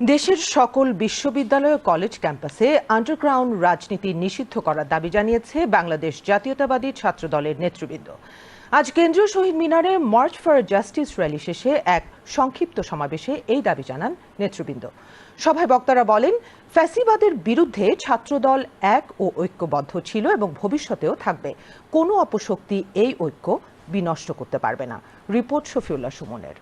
দেশের সকল বিশ্ববিদ্যালয় কলেজ ক্যাম্পাসে আন্ডারগ্রাউন্ড রাজনীতি নিষিদ্ধ করার দাবি জানিয়েছে বাংলাদেশ জাতীয়তাবাদী ছাত্র দলের নেতৃবৃন্দ। আজ কেন্দ্রীয় শহীদ মিনারে মার্চ ফর জাস্টিস র্যালি শেষে এক সংক্ষিপ্ত সমাবেশে এই দাবি জানান নেতৃবৃন্দ। সভায় বক্তারা বলেন, ফ্যাসিবাদের বিরুদ্ধে ছাত্রদল এক ও ঐক্যবদ্ধ ছিল এবং ভবিষ্যতেও থাকবে। কোনো অপশক্তি এই ঐক্য বিনষ্ট করতে পারবে না। রিপোর্ট শফিউল্লাহ সুমনের।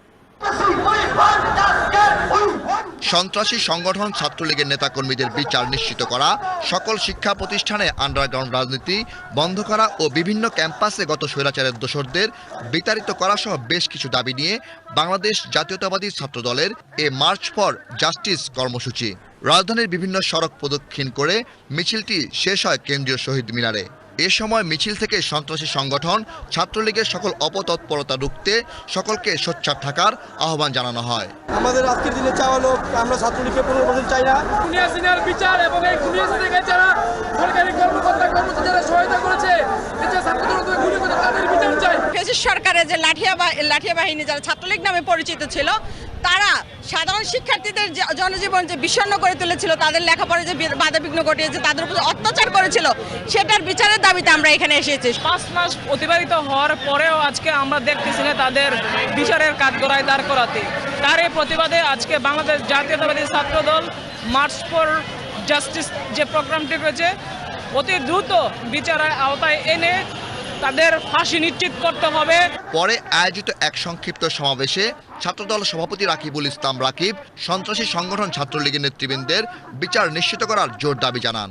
সন্ত্রাসী সংগঠন ছাত্রলীগের নেতাকর্মীদের বিচার নিশ্চিত করা, সকল শিক্ষা প্রতিষ্ঠানে আন্ডারগ্রাউন্ড রাজনীতি বন্ধ করা ও বিভিন্ন ক্যাম্পাসে গত স্বৈরাচারের দোসরদের বিতাড়িত করা সহ বেশ কিছু দাবি নিয়ে বাংলাদেশ জাতীয়তাবাদী ছাত্র দলের এ মার্চ ফর জাস্টিস কর্মসূচি। রাজধানীর বিভিন্ন সড়ক প্রদক্ষিণ করে মিছিলটি শেষ হয় কেন্দ্রীয় শহীদ মিনারে। এ সময় মিছিল থেকে সন্ত্রাসী সংগঠন ছাত্রলীগের সকল অপতৎপরতা রুখতে সকলকে সোচ্চার থাকার আহ্বান জানানো হয়। আমাদের আজকের দিনে চাওয়া হলো আমরা ছাত্রলীগকে পুনর্বাসন চাই না। খুনিয়া সিনিয়র বিচার এবং এই খুনিয়া সিনিয়র যারা সরকারি কর্মকর্তা কর্মচারী যারা সহায়তা করেছে এই যে ছাত্রদের উপরে গুলি করে তাদের বিচার চাই। ফেসিস সরকারের যে লাঠিয়া বা- লাঠিয়া বাহিনী যারা ছাত্রলীগ নামে পরিচিত ছিল তারা সাধারণ শিক্ষার্থীদের জনজীবন যে বিষণ্ণ করে তুলেছিল, তাদের লেখাপড়া যে বাধাবিঘ্ন ঘটিয়েছে, তাদের উপর অত্যাচার করেছিল, সেটার বিচারের দাবিতে আমরা এখানে এসেছি। পাঁচ মাস অতিবাহিত হওয়ার পরেও আজকে আমরা দেখতেছি না তাদের বিচারের কাজ কাঠগড়ায় দাঁড় করাতে। তার এই প্রতিবাদে আজকে বাংলাদেশ জাতীয়তাবাদী ছাত্র দল মার্চ ফর জাস্টিস যে প্রোগ্রামটি রয়েছে, অতি দ্রুত বিচারের আওতায় এনে তাদের ফাঁসি নিশ্চিত করতে হবে। পরে আয়োজিত এক সংক্ষিপ্ত সমাবেশে ছাত্রদল সভাপতি রাকিবুল ইসলাম রাকিব সন্ত্রাসী সংগঠন ছাত্রলীগের নেতৃবৃন্দের বিচার নিশ্চিত করার জোর দাবি জানান।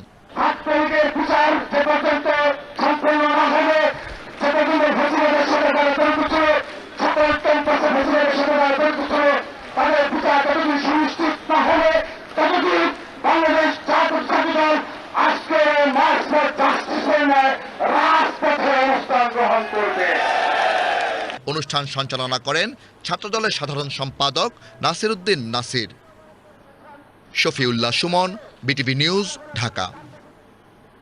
গ্রহণ করবে। অনুষ্ঠান সঞ্চালনা করেন ছাত্রদলের সাধারণ সম্পাদক Nasir Uddin Nasir. Shafiullah Sumon, BTV news, Dhaka.